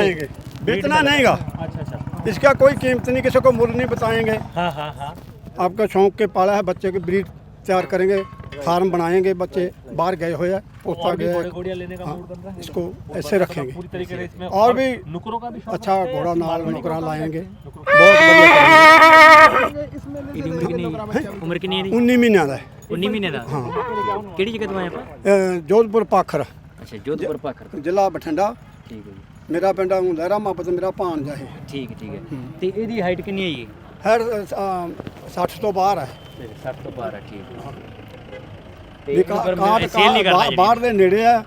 बताएंगे बेचना नहीं गा अच्छा अच्छा इसका कोई कीमत नहीं किसी को मूल्य नहीं बताएंगे हाँ हाँ हाँ आपका शौक के पाला है बच्चे की ब्रीड तैयार करेंगे फार्म बनाएंगे बच्चे बाहर गए हुए हैं पोता और भी गए घोड़े घोड़ियाँ लेने का मूड बन रहा है इसको ऐसे रखेंगे पूरी तरीके से इसमें और भी नुकरों का भी शौक अच्छा रखते हैं, घोड़ा नाल मारवाड़ी नुकरा का लाएंगे नुकरों बहुत बढ़िया ਇਹਦੀ ਉਮਰ ਕਿੰਨੀ ਹੈ ਉਮਰ ਕਿੰਨੀ ਹੈ ਇਹਦੀ उन्नी महीना का है 19 ਮਹੀਨੇ ਦਾ हाँ ਕਿਹੜੀ ਜਗ੍ਹਾ ਤੋਂ ਆਏ ਆਪਾਂ अ, जोधपुर पाखर ਅੱਛਾ ਜੋਧਪੁਰ ਪਾਖਰ ਜ਼ਿਲ੍ਹਾ ਬਠਿੰਡਾ ਠੀਕ ਹੈ ਜੀ ਮੇਰਾ ਪਿੰਡ ਲਹਿਰਾ ਮਾਪਤ ਮੇਰਾ ਭਾਣਜਾ ਹੈ ਠੀਕ ਠੀਕ ਹੈ। ਤੇ ਇਹਦੀ ਹਾਈਟ ਕਿੰਨੀ ਹੈ ਜੀ? ਹਰ 60 ਤੋਂ ਬਾਹਰ ਹੈ। 60 ਤੋਂ 12 ਠੀਕ ਹੈ। ਤੇ ਵੀ ਇਹਨੂੰ ਕਾ- ਪਰ ਕਾਟ ਸੇਲ ਨਹੀਂ ਕਰਨਾ ਕਾ- ਬਾਹਰ ਦੇ ਨੇੜੇ ਹੈ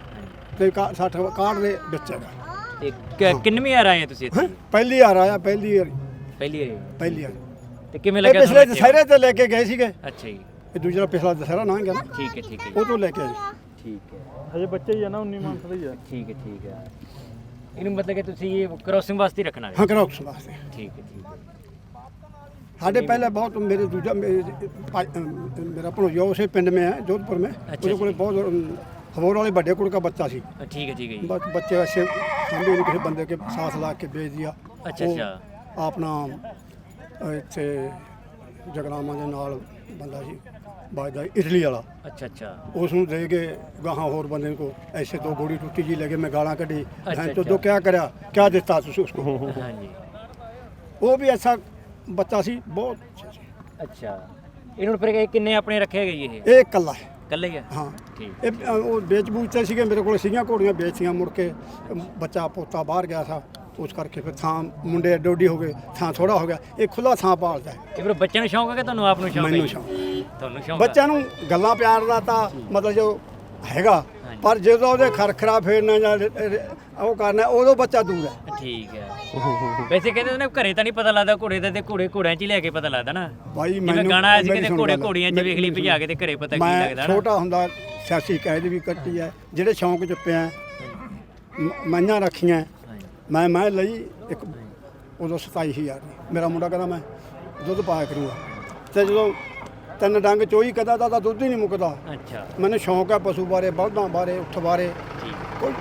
ਤੇ 60 ਕਾਟ ਦੇ ਵਿੱਚ ਹੈਗਾ। ਤੇ ਕਿੰਨਵੀਂ ਵਾਰ ਆਏ ਹੋ ਤੁਸੀਂ ਇੱਥੇ? ਪਹਿਲੀ ਵਾਰ ਆਇਆ ਪਹਿਲੀ ਵਾਰ। ਪਹਿਲੀ ਵਾਰ ਪਹਿਲੀ ਵਾਰ। ਤੇ ਕਿਵੇਂ ਇਹ ਲੱਗਿਆ ਪਿਛਲੇ? ਦਸਹਿਰੇ ਤੇ ਲੈ ਕੇ ਗਏ ਸੀਗੇ। ਅੱਛਾ ਜੀ। ਇਹ ਦੂਜਾ ਪਿਛਲਾ ਦਸਹਿਰਾ ਨਾ ਗਿਆ ਨਾ। ਠੀਕ ਹੈ ਠੀਕ ਹੈ। ਉਹ ਤੋਂ ਲੈ ਕੇ ਆਏ। ਠੀਕ ਹੈ। ਹਜੇ ਬੱਚੇ ਹੀ ਆ ਨਾ 19 ਮੰਥ ਦੇ ਹੀ ਆ। ਠੀਕ ਹੈ ਠੀਕ ਹੈ। ਇਹਨੂੰ ਮਤਲਬ ਕਿ ਤੁਸੀਂ ਇਹ ਕ੍ਰੋਸਿੰਗ ਵਾਸਤੇ ਹੀ ਰੱਖਣਾ ਹੈ ਹਾਂ ਕਰੋਕਸ ਵਾਸਤੇ ਠੀਕ ਹੈ ਠੀਕ ਹੈ ਸਾਡੇ पहले बहुत मेरे दूजा मेरे पा- अ, मेरा भणोजा उसे पिंड में है जोधपुर में उसके जी। कोल बहुत अम, हबोर वाले बड़े कुड़ का बच्चा सी ਅ, ਠੀਕ ਹੈ ਠੀਕ ਹੈ ਜੀ बस बच्चे ऐसे सामने उन्हें किसी बंदे के साथ ला के भेज दिया ਅੱਛਾ ਉਹ ਅੱਛਾ ਆਪਣਾ ਅ, ਇੱਥੇ ਜਗਰਾਵਾਂ ਦੇ ਨਾਲ ਬੰਦਾ ਸੀ ਬਾਜਦਾ ਇਟਲੀ ਵਾਲਾ। ਅੱਛਾ ਅੱਛਾ। ਉਸ ਨੂੰ ਦੇ ਕੇ ਗਾਹਾਂ ਹੋਰ ਬੰਦੇ ਕੋ ਐਸੇ ਤੋਂ ਗੋੜੀ ਟੁੱਟੀ ਜੀ ਲੈ ਕੇ ਮੈਂ ਗਾਲਾਂ ਕੱਢੀ। ਮੈਂ ਤੋਂ ਅੱਛਾ। ਕਿਆ ਕਰਿਆ? ਕਿਆ ਦਿੱਤਾ ਤੁਸੀਂ ਉਸਕੋ ਹਾਂਜੀ। ਉਹ ਵੀ ਐਸਾ ਬੱਚਾ ਸੀ ਬਹੁਤ ਅੱਛਾ ਸੀ। ਅੱਛਾ। ਇਹਨੂੰ ਫਿਰ ਕਿੰਨੇ ਆਪਣੇ ਰੱਖੇ ਜੀ ਇਹ? ਇਹ ਇਕੱਲਾ ਹੈ। ਇਕੱਲੇ ਹੀ ਆ? ਹਾਂ। ਠੀਕ ਇਹ ਉਹ ਵੇਚ ਬੂਚਤੇ ਸੀਗੇ ਮੇਰੇ ਕੋਲ ਸੀਗੀਆਂ ਘੋੜੀਆਂ ਵੇਚੀਆਂ ਮੁੜ ਕੇ। ਬੱਚਾ ਪੋਤਾ ਬਾਹਰ ਗਿਆ ਸੀ ਉਸ ਕਰਕੇ ਫਿਰ ਥਾਂ ਮੁੰਡੇ ਡੋਡੀ ਹੋ ਗਏ ਥਾਂ ਥੋੜਾ ਹੋ ਗਿਆ। ਇਹ ਖੁੱਲਾ ਥਾਂ ਪਾਲਦਾ ਹੈ। ਇਹ ਫਿਰ ਬੱਚਿਆਂ ਨੂੰ ਸ਼ੌਂਕ ਹੈ ਕਿ ਤੁਹਾਨੂੰ ਆਪ ਨੂੰ ਸ਼ੌਂਕ ਹੈ? ਮੈਨੂੰ ਜੀ? ਸ਼ੌਂਕ ਤੁਹਾਨੂੰ ਸ਼ੌਂਕ ਹੈ? ਬੱਚਿਆਂ ਨੂੰ ਗੱਲਾਂ ਪਿਆਰ ਦਾ ਤਾਂ ਮਤਲਬ ਜੋ ਹੈਗਾ ਹਾਂਜੀ। ਪਰ ਜਦੋਂ ਉਹਦੇ ਖਰਖਰਾ ਫੇਰਨਾ ਜਾਂ ਰ- ਰ- ਉਹ ਕਰਨਾ ਉਦੋਂ ਬੱਚਾ ਦੂਰ ਹੈ ਠੀਕ ਹੈ ਵੈਸੇ ਕਹਿੰਦੇ ਨੇ ਘਰੇ ਤਾਂ ਨਹੀਂ ਪਤਾ ਲੱਗਦਾ ਘੋੜੇ ਦਾ ਤੇ ਘੋੜੇ ਘੋੜਿਆਂ 'ਚ ਹੀ ਲੈ ਕੇ ਪਤਾ ਲੱਗਦਾ ਨਾ ਭਾਈ ਜਿਵੇਂ ਗਾਣਾ ਆਇਆ ਸੀ ਮੇਰੀ ਕਿਤੇ ਸੁਣ ਘੋੜੇ ਗੱਲ। ਘੋੜੀਆਂ 'ਚ ਵੇਖ ਲਈ ਭਜਾ ਕੇ ਤੇ ਘਰੇ ਪਤਾ ਕੀ ਮੈਂ ਲੱਗਦਾ ਨਾ ਛੋਟਾ ਹੁੰਦਾ ਸਿਆਸੀ ਕੈਦ ਵੀ ਕੱਟੀ ਹੈ ਜਿਹੜੇ ਸ਼ੌਂਕ ਚ ਪਿਆ ਮ- ਮਈਆਂ ਰੱਖੀਆਂ ਹਾਂਜੀ। ਮੈਂ ਮੈਂ ਲਈ ਇੱਕ ਉਦੋਂ 27000 ਦੀ ਮੇਰਾ ਮੁੰਡਾ ਕਹਿੰਦਾ ਮੈਂ ਦੁੱਧ ਪਾਇਆ ਕਰੂੰਗਾ ਤੇ ਜਦੋਂ ਤਿੰਨ ਡੰਗ ਚੋਈ ਕਦਾ ਤਾਂ ਦੁੱਧ ਹੀ ਨਹੀਂ ਮੁੱਕਦਾ। ਅੱਛਾ। ਮੈਨੂੰ ਸ਼ੌਂਕ ਹੈ ਪਸ਼ੂ ਬਾਰੇ ਬਲਦਾਂ ਬਾਰੇ ਉੱਠ ਬਾਰੇ। ਕੋਈ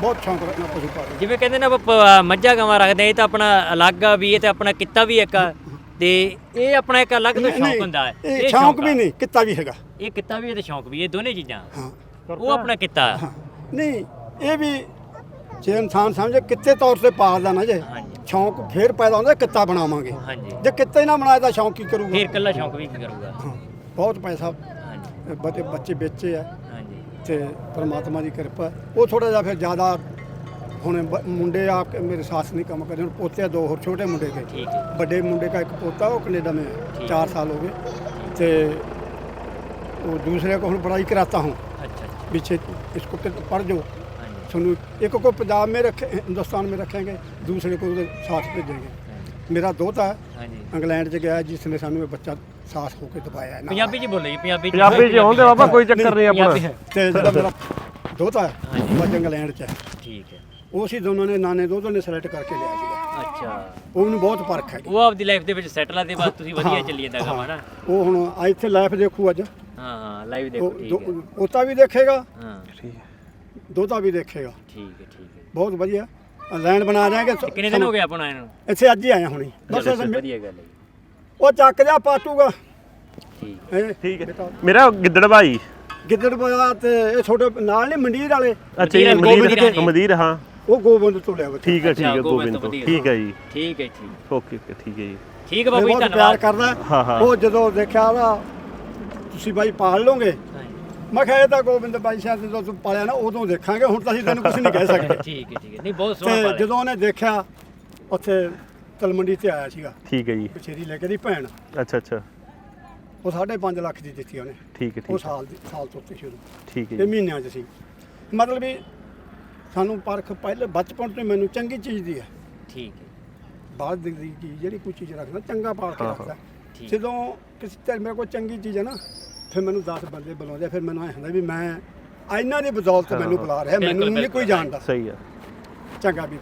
ਬਹੁਤ ਸ਼ੌਂਕ ਰੱਖਣਾ ਪਸ਼ੂ ਬਾਰੇ ਜਿਵੇਂ ਕਹਿੰਦੇ ਨੇ ਆਪਾਂ ਮੱਝਾਂ ਗਾਵਾਂ ਰੱਖਦੇ ਆ, ਇਹ ਤਾਂ ਆਪਣਾ ਅਲੱਗ ਆ ਵੀ ਇਹ ਤੇ ਆਪਣਾ ਕਿੱਤਾ ਵੀ ਇੱਕ ਆ। ਤੇ ਇਹ ਆਪਣਾ ਇੱਕ ਅਲੱਗ ਤੋਂ ਸ਼ੌਂਕ ਹੁੰਦਾ ਹੈ। ਇਹ ਸ਼ੌਂਕ ਵੀ ਆ। ਨਹੀਂ ਕਿੱਤਾ ਵੀ ਹੈਗਾ। ਇਹ ਕਿੱਤਾ ਵੀ ਹੈ ਤੇ ਸ਼ੌਂਕ ਵੀ ਇਹ ਦੋਨੇ ਚੀਜ਼ਾਂ। ਹਾਂ। ਉਹ ਆਪਣਾ ਕਿੱਤਾ। ਨਹੀਂ ਇਹ ਵੀ ਜੇ ਇਨਸਾਨ ਸਮਝੇ ਕਿੱਤੇ ਤੌਰ ਤੇ ਪਾਲਦਾ ਨਾ ਜੇ। ਸ਼ੌਂਕ ਫੇਰ ਪੈਦਾ ਹੁੰਦਾ ਕਿੱਤਾ ਬਣਾਵਾਂਗੇ ਹਾਂਜੀ ਜੇ ਕਿੱਤੇ ਹੀ ਨਾ ਬਣਾਇਆ ਤਾਂ ਸ਼ੌਂਕ ਕੀ ਕਰੂਗਾ ਫਿਰ ਇਕੱਲਾ ਸ਼ੌਂਕ ਵੀ ਕੀ ਕਰੂਗਾ ਹਾਂ, ਬਹੁਤ ਪੈਸਾ ਹਾਂਜੀ ਬੱਚੇ ਬੱਚੇ ਵੇਚੇ ਆ ਹਾਂਜੀ ਤੇ ਪਰਮਾਤਮਾ ਦੀ ਕਿਰਪਾ ਉਹ ਥੋੜਾ ਜਿਹਾ ਫਿਰ ਜ਼ਿਆਦਾ ਹੁਣ ਬ- ਮੁੰਡੇ ਆ ਕੇ ਮੇਰੇ ਸਾਥ ਨਹੀਂ ਕੰਮ ਕਰਦੇ ਹੁਣ ਪੋਤੇ ਆ ਦੋ ਹੋਰ ਛੋਟੇ ਮੁੰਡੇ ਕੇ ਠੀਕ ਹੈ बड़े मुंडे का एक पोता वो कनेडा में है ठीक। चार साल हो गए तो वो दूसरे को हम पढ़ाई कराता हूँ ਅੱਛਾ ਅੱਛਾ पीछे इसको कि- पढ़ जो ਹਾਂਜੀ सुनो एक को पंजाब में रखे हिंदुस्तान में रखेंगे दूसरे को उधर साथ भेजेंगे मेरा दोता है ਹਾਂਜੀ इंग्लैंड च गया जिसने सानू ये बच्चा साथ होके दबाया है ना ਪੰਜਾਬੀ ਚ ਬੋਲੋ ਜੀ ਪੰਜਾਬੀ ਚ ਪੰਜਾਬੀ ਚ ਆਉਂਦੇ ਬਾਬਾ ਕੋਈ ਚੱਕਰ ਨਹੀਂ ਆਪਣਾ ਪੰਜਾਬੀ ਹੈ। ते जेह्ड़ा मेरा दोता है ਹਾਂਜੀ। बच्चा इंग्लैंड च है ਠੀਕ ਹੈ ਉਹ ਸੀ ਦੋਨੋਂ ਨੇ ਨਾਨੇ ਦੋਤੋਂ ਨੇ ਸਿਲੈਕਟ ਕਰਕੇ ਲਿਆ ਸੀਗਾ ਅੱਛਾ ਉਹ ਮੈਨੂੰ ਬਹੁਤ ਫਰਕ ਹੈ ਉਹ ਆਪਦੀ ਲਾਈਫ ਦੇ ਵਿੱਚ ਸੈਟਲ ਆ ਤੇ ਬਾਅਦ ਤੁਸੀਂ ਵਧੀਆ ਚੱਲੀ ਜਾਂਦਾ ਕੰਮ ਹੈ ਨਾ ਉਹ ਹੁਣ ਆ ਇੱਥੇ ਲਾਈਫ ਦੇਖੂ ਅੱਜ ਹਾਂ ਹਾਂ ਲਾਈਵ ਦੇਖੋ ਉਹ ਠੀਕ ਦੋ- ਹੈ ਪੋਤਾ ਵੀ ਦੇਖੇਗਾ ਹਾਂ ਦੋਤਾ ਵੀ ਦੇਖੇਗਾ। ਠੀਕ ਹੈ ਠੀਕ ਹੈ। ਬਹੁਤ ਵਧੀਆ। ਲੈਂਡ ਬਣਾ ਦਿਆਂਗੇ। ਤੇ ਕਿੰਨੇ ਦਿਨ ਹੋ ਗਏ ਆਪਾਂ ਨੂੰ ਆਏ ਨੂੰ? ਇੱਥੇ ਅੱਜ ਹੀ ਆਇਆ ਹੁਣੀ। ਬਸ ਵਧੀਆ ਗੱਲ ਹੈ। ਉਹ ਚੱਕ ਜਾ ਪਾਟੂਗਾ। ਠੀਕ। ਠੀਕ ਹੈ। ਮੇਰਾ ਗਿੱਦੜ ਭਾਈ। ਗਿੱਦੜ ਬੋਇਆ ਤੇ ਇਹ ਛੋਟੇ ਨਾਲ ਨਹੀਂ ਮੰਡੀਰ ਵਾਲੇ? ਅੱਛਾ ਜੀ ਰਾਣੀ। ਮਦੀਰ ਹਾਂ ਉਹ ਗੋਬਿੰਦ ਤੋਂ ਲਿਆ ਠੀਕ ਹੈ ਠੀਕ ਹੈ ਗੋਬਿੰਦ ਤੋਂ। ਠੀਕ ਹੈ ਜੀ। ਠੀਕ ਹੈ ਠੀਕ ਓਕੇ ਓਕੇ ਠੀਕ ਹੈ ਜੀ। ਠੀਕ ਬਾਬੂ ਜੀ ਬਹੁਤ ਪਿਆਰ ਧੰਨਵਾਦ ਕਰਦਾ। ਉਹ ਜਦੋਂ ਦੇਖਿਆ ਵਾ ਤੁਸੀਂ ਬਾਈ ਪਾਲ ਲੋਗੇ। ਮੈਂ ਕਿਹਾ ਇਹ ਤਾਂ ਗੋਬਿੰਦ ਬਾਈ ਸ਼ਾਇਦ ਜਦੋਂ ਤੂੰ ਪਾਲਿਆ ਨਾ ਉਦੋਂ ਦੇਖਾਂਗੇ ਹੁਣ ਤਾਂ ਅਸੀਂ ਤੈਨੂੰ ਕੁਝ ਨਹੀਂ ਕਹਿ ਸਕਦੇ। ਠੀਕ ਹੈ ਠੀਕ ਹੈ। ਨਹੀਂ ਬਹੁਤ ਸੋਹਣਾ ਤੇ ਪਾਲਿਆ। ਜਦੋਂ ਉਹਨੇ ਦੇਖਿਆ ਉੱਥੇ ਤਲਮੰਡੀ ਤੇ ਆਇਆ ਸੀਗਾ। ਠੀਕ ਹੈ ਜੀ। ਪਛੇਰੀ ਲੈ ਕੇ ਦੀ ਭੈਣ। ਅੱਛਾ ਅੱਛਾ। ਉਹ 5.5 ਲੱਖ ਦੀ ਦਿੱਤੀ ਉਹਨੇ। ਠੀਕ ਹੈ ਉਹ ਠੀਕ ਹੈ। ਸਾਲ ਦੀ ਸਾਲ ਤੋਂ ਉੱਤੇ ਸ਼ੁਰੂ ਠੀਕ ਹੈ ਇਹ ਜੀ। ਮਹੀਨਿਆਂ 'ਚ ਸੀ। ਮਤਲਬ ਵੀ ਸਾਨੂੰ ਪਰਖ ਪਹਿਲੇ ਬਚਪਨ ਤੋਂ ਹੀ ਮੈਨੂੰ ਚੰਗੀ ਚੀਜ਼ ਦੀ ਹੈ। ਠੀਕ ਹੈ। ਬਾਅਦ ਦੀ ਦੀ ਚੀਜ਼ ਜਿਹੜੀ ਕੋਈ ਚੀਜ਼ ਰੱਖਦਾ ਚੰਗਾ ਪਾਲ ਕੇ ਹਾਂ, ਹਾਂ। ਰੱਖਦਾ। ਠੀਕ। ਜਦੋਂ ਕਿਸੇ ਤੇ ਮੇਰੇ ਕੋਲ ਚੰਗੀ ਚੀਜ਼ ਹੈ ਨਾ ਫਿਰ ਮੈਨੂੰ 10 ਬੰਦੇ ਬੁਲਾਉਂਦੇ ਆ, ਫਿਰ ਮੈਨੂੰ ਐ ਹੁੰਦਾ ਵੀ ਮੈਂ ਇਹਨਾਂ ਦੀ ਬਦੌਲਤ ਮੈਨੂੰ। ਬੁਲਾ ਰਿਹਾ ਮੈਨੂੰ ਨਹੀਂ ਕੋਈ। ਜਾਣਦਾ ਸਹੀ ਹੈ ਚੰਗਾ ਵੀ